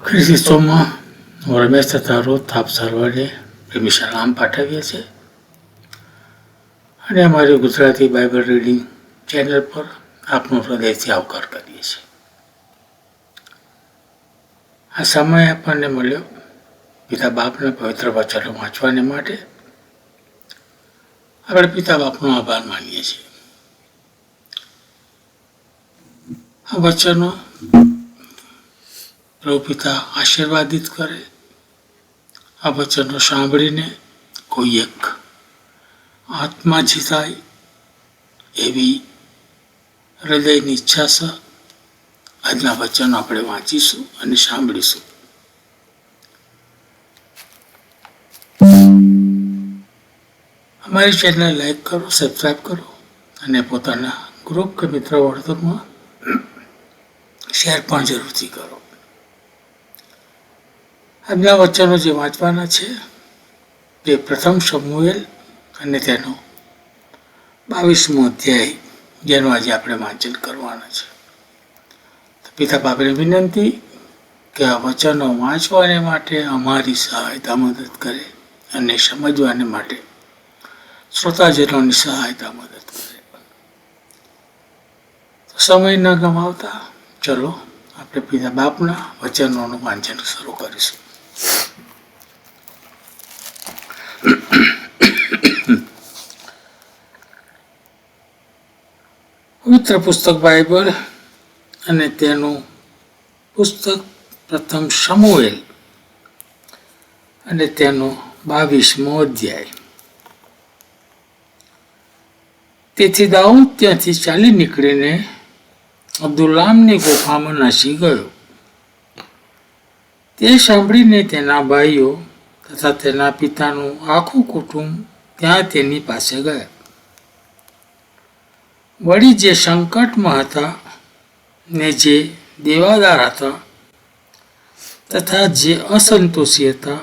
ખ્રિસ્તોમાં રમેશ તથા રોજ થાપ સારવારને પ્રેમી નામ પાઠવીએ છીએ અને અમારી ગુજરાતી બાઇબલ રીડિંગ ચેનલ પર આપનો હૃદયથી આવકાર કરીએ છીએ આ સમય આપણને મળ્યો પિતા બાપના પવિત્ર વચનો વાંચવાને માટે આપણે પિતા બાપનો આભાર માનીએ છીએ આ વચનો પ્રભુ પિતા આશીર્વાદિત કરે. આ વચનો સાંભળીને કોઈ એક આત્મા જીતાય એવી હૃદયની ઈચ્છા છે. આજના વચનો આપણે વાંચીશું અને સાંભળીશું. અમારી ચેનલ લાઈક કરો સબસ્ક્રાઈબ કરો અને પોતાના ગ્રુપ કે મિત્ર વર્તુળમાં શેર પણ જરૂરથી કરો. આજના વચનો જે વાંચવાના છે તે પ્રથમ સમુએલ અને તેનો બાવીસમો અધ્યાય, જેનું આજે આપણે વાંચન કરવાના છે. પિતા બાપને વિનંતી કે આ વચનો વાંચવાને માટે અમારી સહાયતા મદદ કરે અને સમજવાને માટે શ્રોતાજનોની સહાયતા મદદ કરે. સમય ન ગમાવતા, ચલો આપણે પિતા બાપના વચનોનું વાંચન શરૂ કરીશું. પવિત્ર પુસ્તક બાઇબલ અને તેનું પુસ્તક પ્રથમ સમુએલ અને તેનો બાવીસમો અધ્યાય. તેથી દાઉદ ત્યાંથી ચાલી નીકળીને અબ્દુલ્લામની ગુફામાં નાસી ગયો. તે સાંભળીને તેના ભાઈઓ તથા તેના પિતાનું આખું કુટુંબ ત્યાં તેની પાસે ગયા. વળી જે સંકટમાં હતા ને જે દેવાદાર હતા તથા જે અસંતોષી હતા,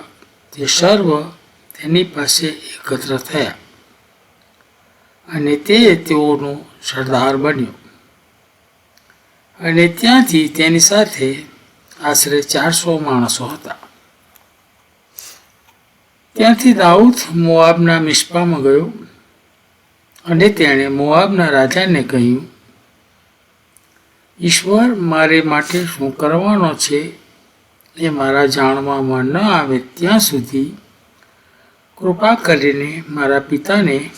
તે સર્વ તેની પાસે એકત્ર થયા. અને તે તેઓનો સરદાર બન્યો. અને ત્યાંથી તેની સાથે આશરે ચારસો માણસો હતા. ત્યાંથી દાઉદ મોઆબના મિસ્પામાં ગયો. અને તેણે મોઆબના રાજાને કહ્યું, ઈશ્વર, મારે માટે શું કરવાનો છે? એ મારા જાણવામાં ન આવે ત્યાં સુધી કૃપા કરીને મારા પિતાને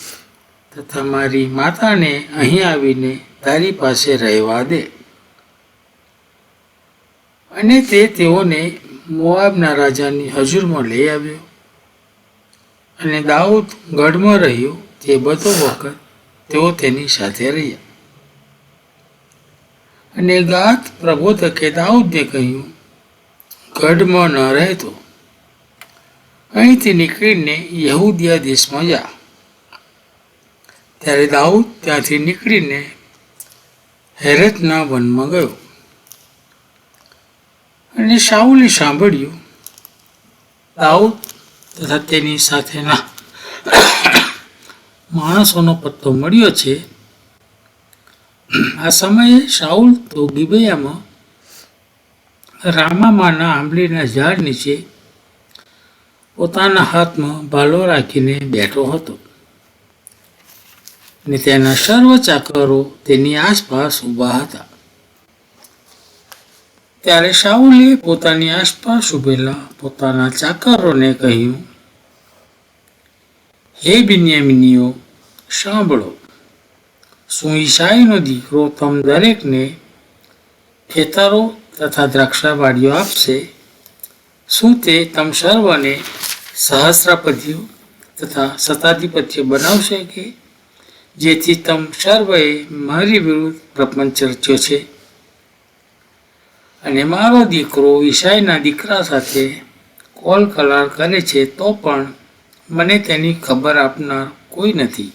તથા મારી માતાને અહીં આવીને તારી પાસે રહેવા દે. અને તે તેઓને મોઆબના રાજાની હજુરમાં લઈ આવ્યો અને દાઉદ ગઢમાં રહ્યો. તે બધો વખત તેઓ તેની સાથે રહ્યા. અને ગાત પ્રબોધકે દાઉદને કહ્યું, ગઢમાં ન રહેતો. અહીંથી નીકળીને યહૂદિયા દેશમાં જા. ત્યારે દાઉદ ત્યાંથી નીકળીને હેરતના વનમાં ગયો. અને સાઉલે સાંભળ્યું, દાઉદ તથા તેની સાથેના માણસોનો પત્તો મળ્યો છે. આ સમયે શાઉલ તો ગિબેયામાં રામામાના આંબલીના ઝાડ નીચે પોતાના હાથમાં ભાલો રાખીને બેઠો હતો. ને તેના સર્વ ચાકરો તેની આસપાસ ઊભા હતા. ત્યારે શાહુલે પોતાની આસપાસ ઊભેલા પોતાના ચાકરોને કહ્યું હે બિન્યામિનીઓ સાંભળો શું ઈશાઈનો દીકરો તમ દરેકને ખેતરો તથા દ્રાક્ષાવાડીઓ આપશે? શું તે તમ સર્વને સહસ્રાપતિઓ તથા સત્તાધિપત્ય બનાવશે કે જેથી તમ સર્વએ મારી વિરુદ્ધ પ્રપંચ રચ્યો છે? અને મારો દીકરો ઈશાઈના દીકરા સાથે કોલ કલાર કરે છે તો પણ મને તેની ખબર આપનાર કોઈ નથી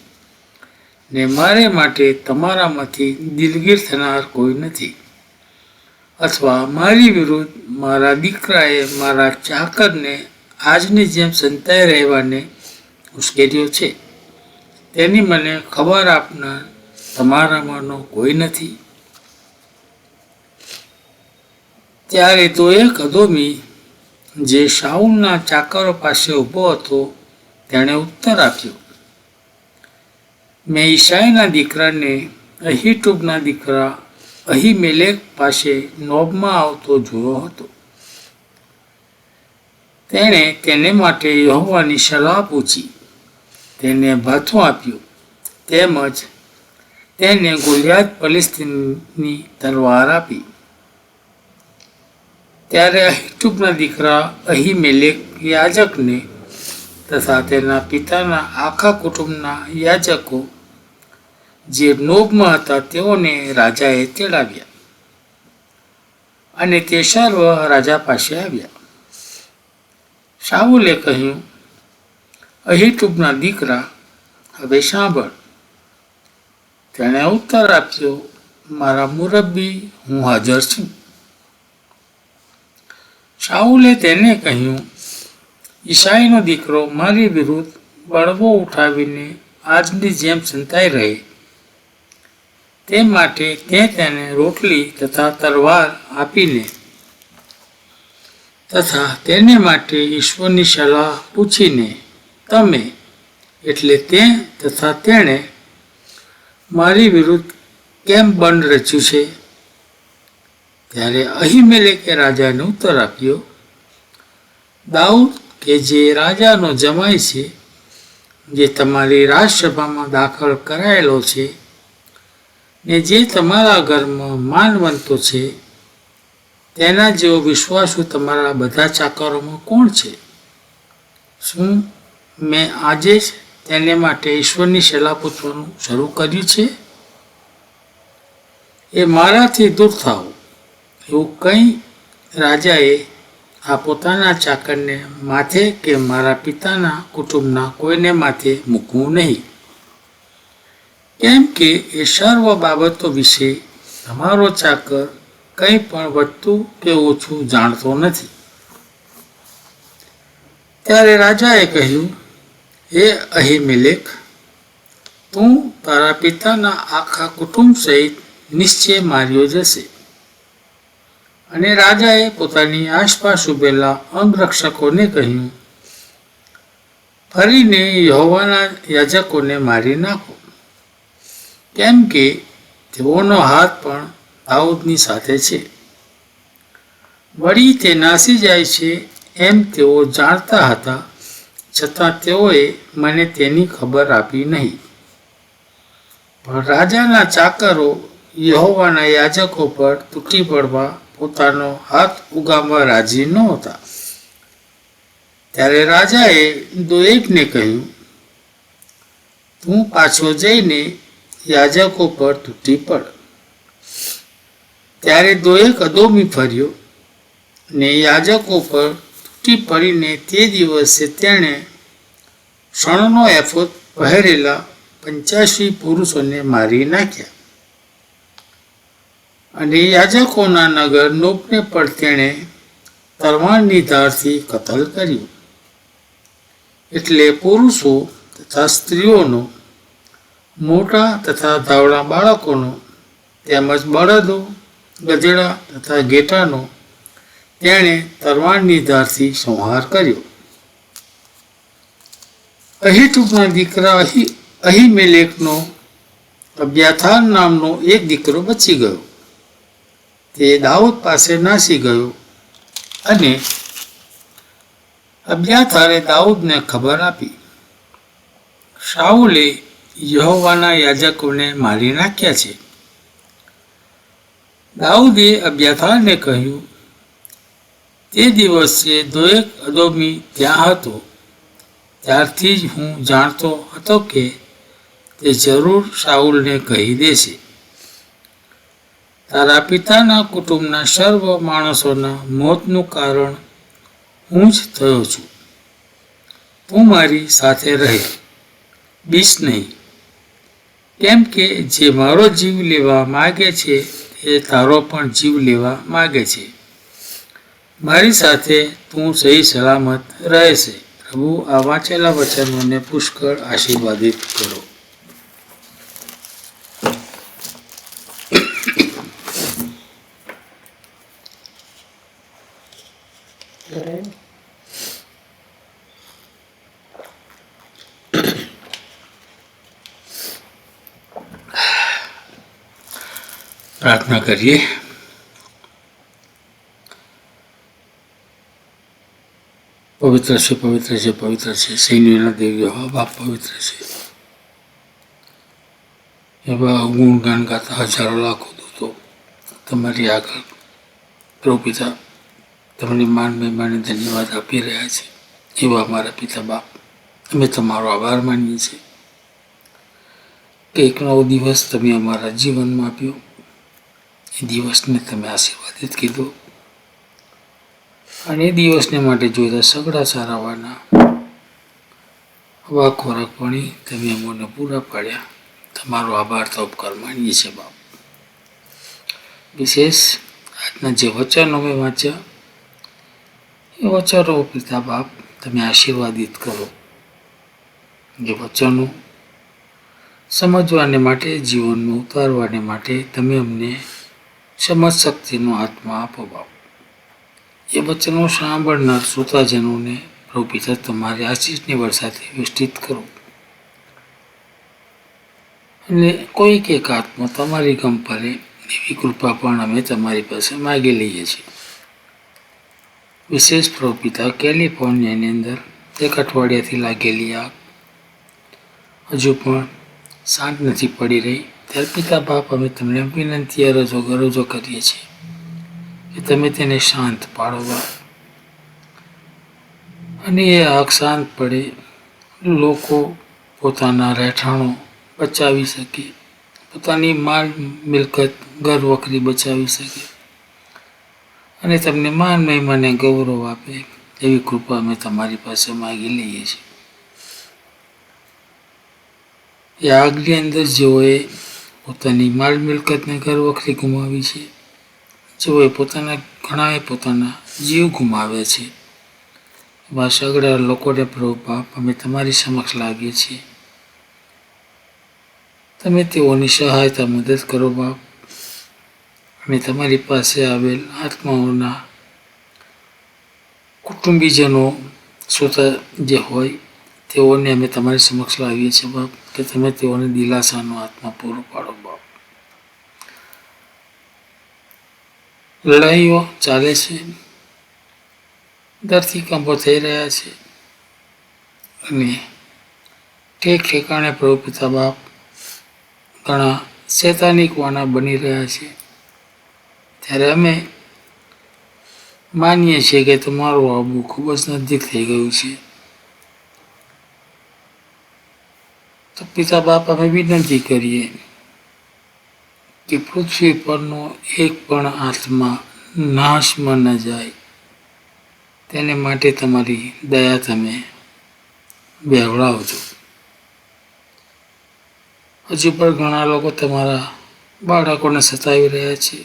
ને મારે માટે તમારામાંથી દિલગીર થનાર કોઈ નથી અથવા મારી વિરુદ્ધ મારા દીકરાએ મારા ચાકરને આજની જેમ સંતાઈ રહેવાને ઉશ્કેર્યો છે. તેની મને ખબર આપનાર તમારામાંનો કોઈ નથી. ત્યારે તો એક અધોમી જે શાઉલના ચાકરો પાસે ઊભો હતો તેણે ઉત્તર આપ્યો, મેં ઈશાઈના દીકરાને અહીટુબના દીકરા અહીમેલેક પાસે નોબમાં આવતો જોયો હતો. તેણે તેને માટે યહોવાની સલાહ પૂછી. તેને ભાથું આપ્યું, તેમજ તેને ગોલિયાત ફલિસ્તીનની તલવાર આપી. ત્યારે અહીટુબના દીકરા અહીમેલેક યાજકને તથા તેના પિતાના આખા કુટુંબના યાજકો જે નોબમાં હતા, તેઓને રાજાએ તેડાવ્યા અને તે સર્વ રાજા પાસે આવ્યા. શાહુલે કહ્યું અહીટુબના દીકરા, હવે સાંભળ. તેણે ઉત્તર આપ્યો, મારા મુરબ્બી, હું હાજર છું. શાહુલે તેને કહ્યું ઈસાઈનો દીકરો મારી વિરુદ્ધ બળવો ઉઠાવીને આજની જેમ સંતાઈ રહે. તે માટે તે તેને રોટલી તથા તલવાર આપીને તથા તેને માટે ઈશ્વરની સલાહ પૂછીને, તમે એટલે તે તથા તેણે મારી વિરુદ્ધ કેમ બંધ રચ્યું છે? ત્યારે અહીમેલેકે રાજાને ઉત્તર આપ્યો, દાઉદ કે જે રાજાનો જમાય છે, જે તમારી રાજસભામાં દાખલ કરાયેલો છે, ને જે તમારા ઘરમાં માનવંતો છે, તેના જેવો વિશ્વાસુ તમારા બધા ચાકરોમાં કોણ છે? શું મેં આજે જ તેને માટે ઈશ્વરની સલાહ પૂછવાનું શરૂ કર્યું છે? એ મારાથી દૂર થાવ એવું કંઈ રાજાએ આ પોતાના ચાકરને માથે કે મારા પિતાના કુટુંબના કોઈને માથે મૂકવું નહીં. કેમ કે એ સર્વ બાબતો વિશે તમારો ચાકર કંઈ પણ વધતું કે ઓછું જાણતો નથી. ત્યારે રાજાએ કહ્યું, હે અહીમેલેક તું તારા પિતાના આખા કુટુંબ સહિત નિશ્ચય માર્યો જશે. અને રાજાએ પોતાની આસપાસ ઉભેલા અંગરક્ષકોને કહ્યું, ફરીને યહોવાના યાજકોને મારી નાખો. કેમ કે તેઓનો હાથ પણ દાઉદની સાથે છે. વળી તે નાસી જાય છે એમ તેઓ જાણતા હતા, છતાં તેઓએ મને તેની ખબર આપી નહીં. પણ રાજાના ચાકરો યહોવાના યાજકો પર તૂટી પડવા પોતાનો હાથ ઉગામવા રાજી નહોતા. ત્યારે રાજાએ દોએકને કહ્યું, તું પાછો જઈને યાજકો પર તૂટી પડ. ત્યારે દોએક અદોમી ફર્યો ને યાજકો પર તૂટી પડીને તે દિવસે તેણે ક્ષણનો એફોત પહેરેલા પંચ્યાસી પુરુષોને મારી નાખ્યા. અને યાજકોના નગર નોપને પર તેણે તરવાણની ધારથી કતલ કર્યું. એટલે પુરુષો તથા સ્ત્રીઓનો, મોટા તથા ધાવડા બાળકોનો, તેમજ બળદો, ગધેડા તથા ઘેટાનો તેણે તરવાણની ધારથી સંહાર કર્યો. અહીટુબના દીકરા અહી, અહીમેલેકનો અભ્યાથાન નામનો એક દીકરો બચી ગયો. તે દાઉદ પાસે નાસી ગયો અને અબ્યાથારે દાઉદને ખબર આપી. શાઉલે યહોવાના યાજકોને મારી નાખ્યા છે. દાઉદે અબ્યાથારને કહ્યું, તે દિવસે દોએક અદોમી ત્યાં હતો. ત્યારથી જ હું જાણતો હતો કે તે જરૂર શાઉલને કહી દેશે. તારા પિતાના કુટુંબના સર્વ માણસોના મોતનું કારણ હું જ થયો છું. તું મારી સાથે રહે, બીસ નહીં. કેમ કે જે મારો જીવ લેવા માગે છે, એ તારો પણ જીવ લેવા માગે છે. મારી સાથે તું સહી સલામત રહેશે. પ્રભુ, આ વાંચેલા વચનોને પુષ્કળ આશીર્વાદિત કરો. પ્રાર્થના કરીએ. પવિત્ર છે પવિત્ર છે પવિત્ર છે. સૈન્યના દેવીઓ હા બાપ પવિત્ર છે. એવા ગુણગાન ગાતા હજારો લાખો દૂતો તમારી આગળ પ્રભુ તમારી માન મહેમાને ધન્યવાદ આપી રહ્યા છે. એવા અમારા પિતા બાપ, અમે તમારો આભાર માનીએ છીએ. કે એક નવો દિવસ તમે અમારા જીવનમાં આપ્યો. એ દિવસને તમે આશીર્વાદિત કીધો. અને એ દિવસને માટે જોઈતા સગડા સારાવાના હવા ખોરાક પાણી તમે અમોને પૂરા પાડ્યા. તમારો આભાર તો ઉપકાર માનીએ છીએ બાપ. વિશેષ આજના જે વચનો મેં વાંચ્યા, એ વચનો પિતા બાપ તમે આશીર્વાદિત કરો. જે વચનો સમજવાને માટે જીવનમાં ઉતારવાને માટે તમે અમને સમજ શક્તિનો આત્મા આપો બાપ એ વચનો સાંભળનાર શ્રોતાજનોને પ્રભુ પિતા તમારી આશીષની વરસાદથી વિસ્તૃત કરો. અને કોઈક એક આત્મા તમારી ગમ પડે એવી કૃપા પણ અમે તમારી પાસે માગી લઈએ છીએ. વિશેષ પ્રભુ પિતા કેલિફોર્નિયાની અંદર એક અઠવાડિયાથી લાગેલી આગ. હજુ પણ શાંત નથી પડી રહી. ત્યારે પિતા બાપ અમે તમને વિનંતી અરજો ગરજો કરીએ છીએ કે તમે તેને શાંત પાડો અને એ આગ શાંત પડે, લોકો પોતાના રહેઠાણો બચાવી શકે, પોતાની માલ મિલકત ઘર વખરી બચાવી શકે. અને તમને માન મહિમાને ગૌરવ આપે એવી કૃપા અમે તમારી પાસે માગી લઈએ છીએ. એ આગની અંદર જેઓએ પોતાની માલ મિલકતને ઘર વખરી ગુમાવી છે. જેઓએ પોતાના ઘણાએ પોતાના જીવ ગુમાવ્યા છે. એવા સગડા લોકોને પ્રભુ બાપ અમે તમારી સમક્ષ લાવીએ છીએ. તમે તેઓની સહાયતા મદદ કરો બાપ. અને તમારી પાસે આવેલ આત્માઓના કુટુંબીજનો શ્રોતા જે હોય તેઓને અમે તમારી સમક્ષ લાવીએ છીએ બાપ. કે તમે તેઓને દિલાસાનો આત્મા પૂરો પાડો, બાપ. લડાઈઓ ચાલે છે. ધરતીકંપો થઈ રહ્યા છે. અને ઠેક ઠેકાણે પ્રભુ પિતા બાપ ઘણા શૈતાનિક વાના બની રહ્યા છે. ત્યારે અમે માનીએ છીએ કે તમારું આબુ ખૂબ જ નજીક થઈ ગયું છે. તો પિતા બાપ અમે વિનંતી કરીએ કે પૃથ્વી પરનો એક પણ આત્મા નાશમાં ન જાય. તેને માટે તમારી દયા તમે બેવડાવજો. હજુ પણ ઘણા લોકો તમારા બાળકોને સતાવી રહ્યા છે.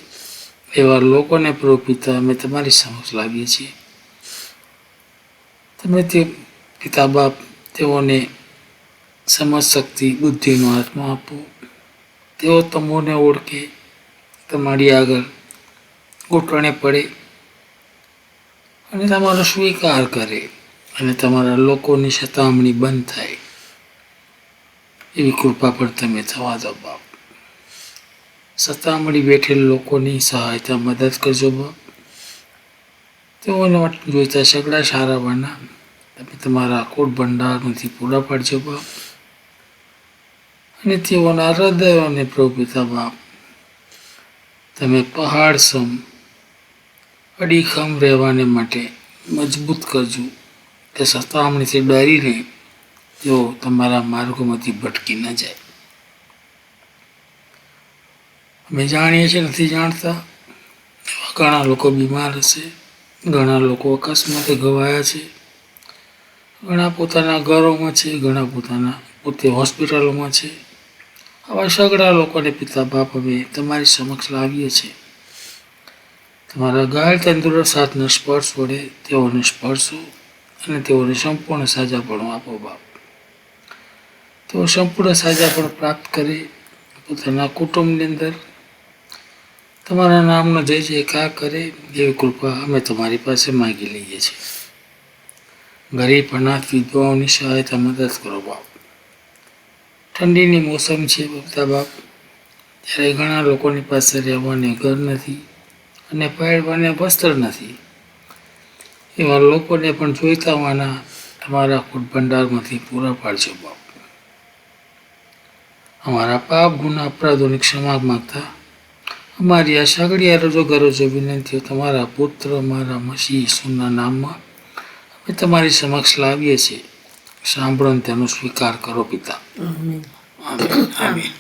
એવા લોકોને પ્રભુ પિતા અમે તમારી સમક્ષ લાવીએ છીએ. તમે તે પિતા બાપ તેઓને સમજ શક્તિ બુદ્ધિનો આત્મા આપો તેઓ તમોને ઓળખે, તમારી આગળ ઘૂંટણે પડે અને તમારો સ્વીકાર કરે અને તમારા લોકોની સતામણી બંધ થાય. એવી કૃપા પર તમે થવા દો બાપ. સતામણી બેઠેલ લોકોની સહાયતા મદદ કરજો બાપ. તેઓને જોઈતા સગડા સારા બના તમે તમારા કોટ ભંડારમાંથી પૂરા પાડજો બાપ. અને તેઓના હૃદયોને પ્રભુ પિતા બાપ તમે પહાડ સમ અડીખમ રહેવાને માટે મજબૂત કરજો કે સતામણીથી ડરીને તેઓ તમારા માર્ગોમાંથી ભટકી ન જાય અમે જાણીએ છીએ નથી જાણતા ઘણા લોકો બીમાર હશે ઘણા લોકો અકસ્માતે ગવાયા છે ઘણા પોતાના ઘરોમાં છે ઘણા પોતાના પોતે હોસ્પિટલોમાં છે આવા સગડા લોકોને પિતા બાપ અમે તમારી સમક્ષ લાવીએ છીએ. તમારા ગાય તંદુરસ્ત સાથનો સ્પર્શ વડે તેઓને સ્પર્શો અને તેઓને સંપૂર્ણ સાજાપણું આપો, બાપ. તેઓ સંપૂર્ણ સાજાપણ પ્રાપ્ત કરે પોતાના કુટુંબની અંદર. તમારા નામનો જય જયકાર કરે એવી કૃપા અમે તમારી પાસે માગી લઈએ છીએ. ગરીબ, અનાથ, વિધવાઓની સહાયતા મદદ કરો, બાપ. ઠંડીની મોસમ છે બબતા બાપ. ત્યારે ઘણા લોકોની પાસે રહેવાને ઘર નથી અને પહેરવાને વસ્ત્ર નથી. એવા લોકોને પણ જોઈતા હોવાના તમારા કુટ ભંડારમાંથી પૂરા પાડજો બાપ. અમારા પાપ, ગુના, અપરાધોની ક્ષમા માગતા અમારી આ સગડિયા રજો ગરજો વિનંતીઓ તમારા પુત્ર અમારા મસી ઈસુના નામમાં અમે તમારી સમક્ષ લાવીએ છીએ. સાંભળો તેનો સ્વીકાર કરો પિતા. આમીન આમીન